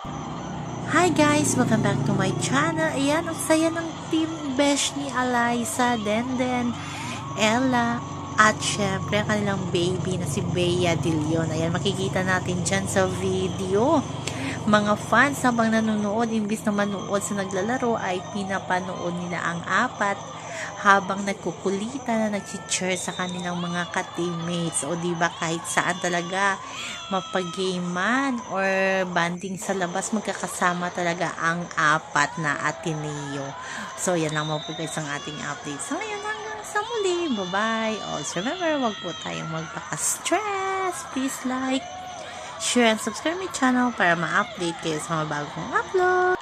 Hi guys! Welcome back to my channel. Ayan, ang saya ng team Besh ni Eliza, Denden, Ella, at syempre ang kanilang baby na si Bea De Leon. Ayan, makikita natin dyan sa video. Mga fans habang nanonood, imbis na manood sa naglalaro, ay pinapanood nila ang apat habang nagkukulitan na nag-cheer sa kanilang mga ka-teammates. O di ba kahit saan talaga mapag-gamean or banding sa labas, magkakasama talaga ang apat na Ateneo. So, yan lang mga guys ang ating update. So, ngayon hanggang sa muli. Bye-bye. Also, remember, wag po tayong magpaka-stress. Please like, share, and subscribe my channel para ma-update kayo sa mga bagong upload.